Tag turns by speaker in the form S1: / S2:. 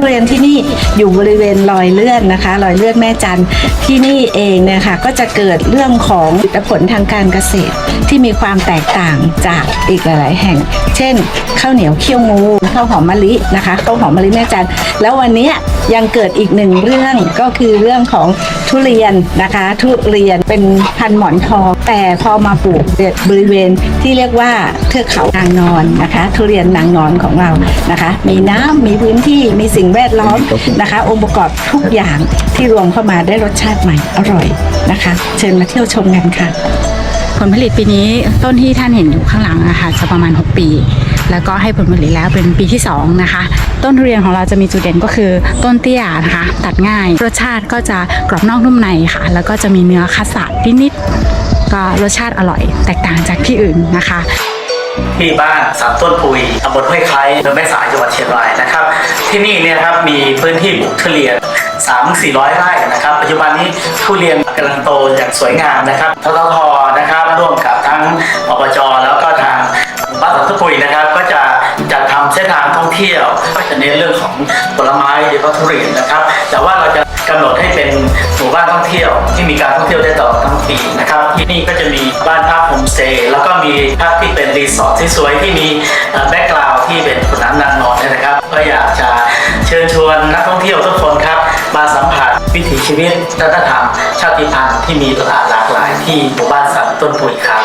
S1: ทุเรียนที่นี่อยู่บริเวณรอยเลื่อนนะคะรอยเลื่อนแม่จันที่นี่เองเนี่ยค่ะก็จะเกิดเรื่องของผลทางการเกษตรที่มีความแตกต่างจากอีกหลาย ๆ แห่ง เช่น ข้าวเหนียวเขี้ยวงูข้าวหอมมะลินะคะข้าวหอมมะลิแม่จันแล้ววันนี้ยังเกิดอีกหนึ่งเรื่องก็คือเรื่องของทุเรียนนะคะ ทุเรียนเป็นพันหมอนทองแต่พอมาปลูกบริเวณที่เรียกว่าเทือกเขานางนอนนะคะ ทุเรียนนางนอนของเรานะคะ มีน้ำมีพื้นที่มีสิ่งแวดล้อมนะคะ องค์ประกอบทุกอย่างที่รวมเข้ามาได้รสชาติใหม่อร่อยนะคะ เชิญมาเที่ยวชมกันค่ะ
S2: ผลผลิตปีนี้ต้นที่ท่านเห็นอยู่ข้างหลังนะคะจะประมาณ 6 ปี แล้วก็ให้ผลผลิตแล้วเป็นปีที่ 2 นะคะ ต้นทุเรียนของเราจะมีจุดเด่นก็คือต้นเตี้ยนะคะ ตัดง่าย รสชาติก็จะกรอบนอกนุ่มในค่ะ แล้วก็จะมีเนื้อคัสสาดนิดๆก็รสชาติอร่อย แตกต่างจากที่อื่นนะคะ
S3: ที่บ้านสามต้นปุยตำบลห้วยไคล้อำเภอแม่สายจังหวัดเชียงรายนะครับ ที่นี่เนี่ยครับมีพื้นที่ปลูกทุเรียน 3 400 ไร่นะครับ ปัจจุบันนี้ทุเรียนกำลังโตอย่างสวยงามนะครับทททนะครับร่วมกับทั้งอบจแล้วก็ทางบ้านสามต้นปุยนะครับ ก็จะจัดทำเส้นทางท่องเที่ยวก็จะเน้นเรื่องของผลไม้โดยเฉพาะทุเรียนนะครับจะ บ้านท่องเที่ยวที่มีการท่องเที่ยวได้ตลอดทั้งปีนะครับที่นี่ก็จะมีบ้านพักโฮมสเตย์แล้วก็มีพักที่เป็นรีสอร์ทที่สวยที่มีแบ็กกราวด์ที่เป็นผนน้ำนางนอนนะครับ ก็อยากจะเชิญชวนนักท่องเที่ยวทุกคนครับมาสัมผัสวิถีชีวิตวัฒนธรรมชาติพันธุ์ที่มีหลากหลากหลายที่หมู่บ้านสันต้นปุ๋ยครับ